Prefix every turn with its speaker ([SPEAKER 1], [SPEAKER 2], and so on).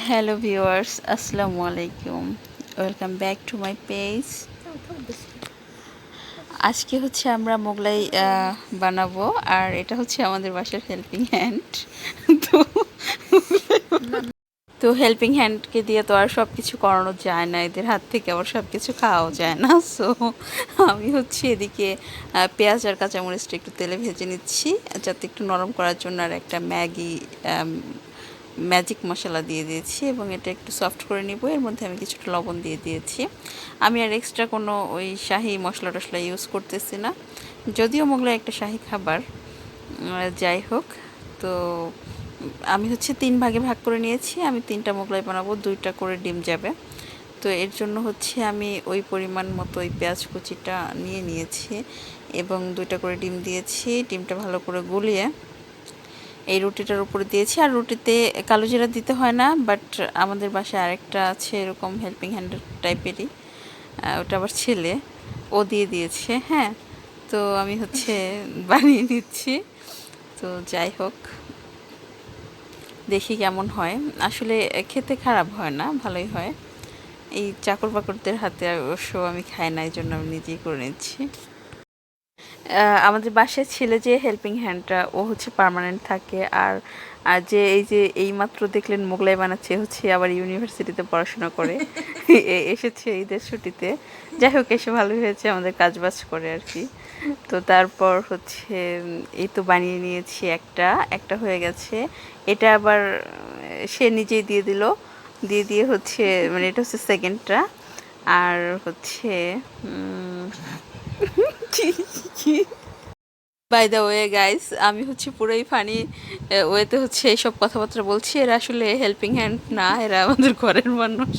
[SPEAKER 1] Hello viewers আসসালামু আলাইকুম welcome back to my page আজকে হচ্ছে আমরা মোগলাই বানাবো, আর এটা হচ্ছে আমাদের বাসার হেল্পিং হ্যান্ড তো তো হেল্পিং হ্যান্ডকে দিয়ে তো আর সব কিছু করানো যায় না, এদের হাত থেকে আবার সব কিছু খাওয়াও যায় না। সো আমি হচ্ছে এদিকে পেঁয়াজ আর কাঁচামরিচটা একটু তেলে ভেজে নিচ্ছি, যাতে একটু নরম করার জন্য আর একটা ম্যাগি ম্যাজিক মশলা দিয়ে দিয়েছি এবং এটা একটু সফট করে নিব। এর মধ্যে আমি কিছুটা লবণ দিয়ে দিয়েছি। আমি আর এক্সট্রা কোনো ওই শাহি মশলা টশলা ইউজ করতেছি না। যদিও মোগলাই একটা শাহি খাবার যাই হোক। তো আমি হচ্ছে তিন ভাগে ভাগ করে নিয়েছি। আমি তিনটা মোগলাই বানাবো, দুইটা করে ডিম যাবে। তো এর জন্য হচ্ছে আমি ওই পরিমাণ মতো ওই পেঁয়াজ কুচিটা নিয়ে নিয়েছি এবং দুইটা করে ডিম দিয়েছি। ডিমটা ভালো করে গুলিয়ে এই রুটিটার উপরে দিয়েছি। আর রুটিতে কালো জিরা দিতে হয় না বাট আমাদের বাসায় আরেকটা আছে এরকম হেল্পিং হ্যান্ড টাইপেরই ওটা আবার ছেলে। ও দিয়ে দিয়েছে হ্যাঁ। তো আমি হচ্ছে বানিয়ে নিচ্ছি। তো যাই হোক দেখি কেমন হয়। আসলে খেতে খারাপ হয় না ভালোই হয়। এই চাকর বাকরদের হাতে অবশ্য আমি খাই না এই জন্য আমি নিজেই করে নিচ্ছি। আমাদের বাসায় ছেলে যে হেল্পিং হ্যান্ডটা ও হচ্ছে পার্মানেন্ট থাকে। আর আর যে এই যে এই মাত্র দেখলেন মোগলাই বানাচ্ছে হচ্ছে আবার ইউনিভার্সিটিতে পড়াশোনা করে। এসেছে ঈদের ছুটিতে। যাই হোক এসে ভালো হয়েছে আমাদের কাজ বাজ করে আর কি। তো তারপর হচ্ছে এই তো বানিয়ে নিয়েছি একটা একটা হয়ে গেছে। এটা আবার সে নিজেই দিয়ে দিল। দিয়ে দিয়ে হচ্ছে মানে এটা হচ্ছে সেকেন্ডটা আর হচ্ছে বাই দ্য ওয়ে গাইস আমি হচ্ছে পুরোই ফানি ওয়েতে হচ্ছে এইসব কথাবার্তা বলছি। এরা আসলে হেল্পিং হ্যান্ড না, এরা আমাদের ঘরের মানুষ।